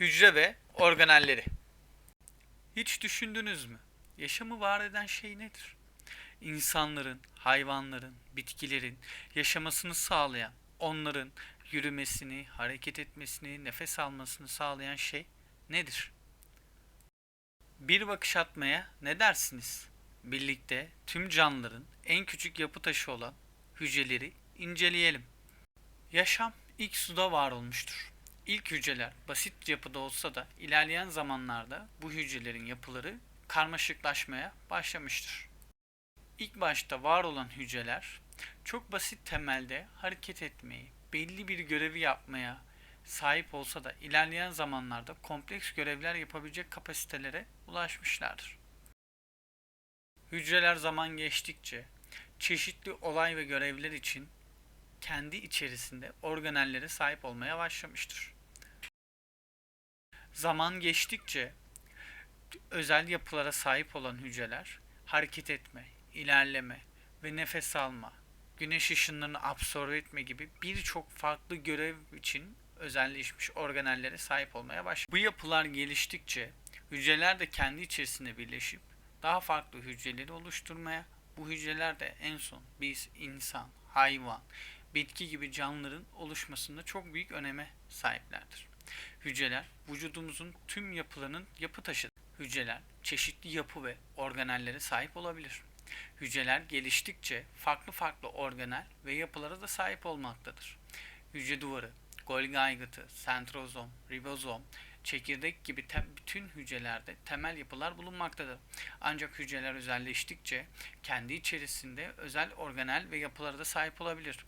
Hücre ve organelleri. Hiç düşündünüz mü? Yaşamı var eden şey nedir? İnsanların, hayvanların, bitkilerin yaşamasını sağlayan, onların yürümesini, hareket etmesini, nefes almasını sağlayan şey nedir? Bir bakış atmaya ne dersiniz? Birlikte tüm canlıların en küçük yapı taşı olan hücreleri inceleyelim. Yaşam ilk suda var olmuştur. İlk hücreler basit yapıda olsa da ilerleyen zamanlarda bu hücrelerin yapıları karmaşıklaşmaya başlamıştır. İlk başta var olan hücreler çok basit temelde hareket etmeyi, belli bir görevi yapmaya sahip olsa da ilerleyen zamanlarda kompleks görevler yapabilecek kapasitelere ulaşmışlardır. Hücreler zaman geçtikçe çeşitli olay ve görevler için kendi içerisinde organellere sahip olmaya başlamıştır. Zaman geçtikçe özel yapılara sahip olan hücreler hareket etme, ilerleme ve nefes alma, güneş ışınlarını absorbe etme gibi birçok farklı görev için özelleşmiş organellere sahip olmaya başladı. Bu yapılar geliştikçe hücreler de kendi içerisinde birleşip daha farklı hücreleri oluşturmaya, bu hücreler de en son biz insan, hayvan, bitki gibi canlıların oluşmasında çok büyük öneme sahiplerdir. Hücreler vücudumuzun tüm yapılarının yapı taşıdır. Hücreler çeşitli yapı ve organellere sahip olabilir. Hücreler geliştikçe farklı farklı organel ve yapılara da sahip olmaktadır. Hücre duvarı, Golgi aygıtı, sentrozom, ribozom, çekirdek gibi te- bütün hücrelerde temel yapılar bulunmaktadır. Ancak hücreler özelleştikçe kendi içerisinde özel organel ve yapılara da sahip olabilir.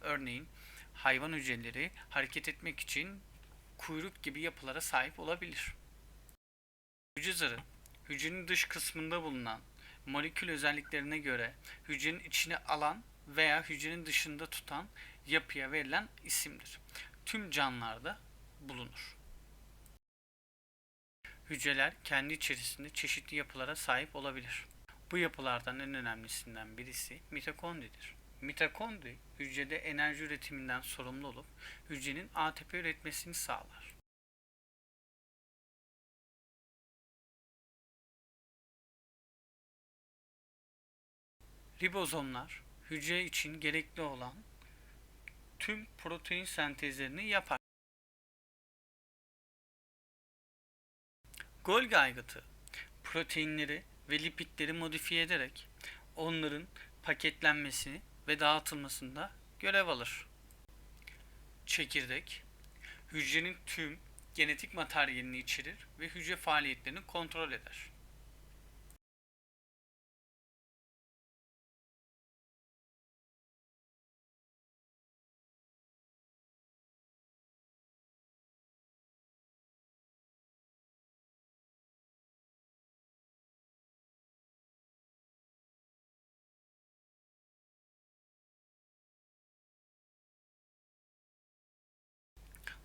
Örneğin hayvan hücreleri hareket etmek için kuyruk gibi yapılara sahip olabilir. Hücre zarı, hücrenin dış kısmında bulunan molekül özelliklerine göre hücrenin içine alan veya hücrenin dışında tutan yapıya verilen isimdir. Tüm canlılarda bulunur. Hücreler kendi içerisinde çeşitli yapılara sahip olabilir. Bu yapılardan en önemlisinden birisi mitokondridir. Mitokondri hücrede enerji üretiminden sorumlu olup hücrenin ATP üretmesini sağlar. Ribozomlar hücre için gerekli olan tüm protein sentezlerini yapar. Golgi aygıtı proteinleri ve lipidleri modifiye ederek onların paketlenmesini ve dağıtılmasında görev alır. Çekirdek hücrenin tüm genetik materyalini içerir ve hücre faaliyetlerini kontrol eder.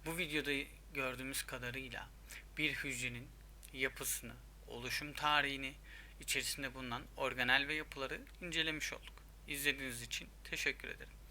Bu videoda gördüğümüz kadarıyla bir hücrenin yapısını, oluşum tarihini, içerisinde bulunan organel ve yapıları incelemiş olduk. İzlediğiniz için teşekkür ederim.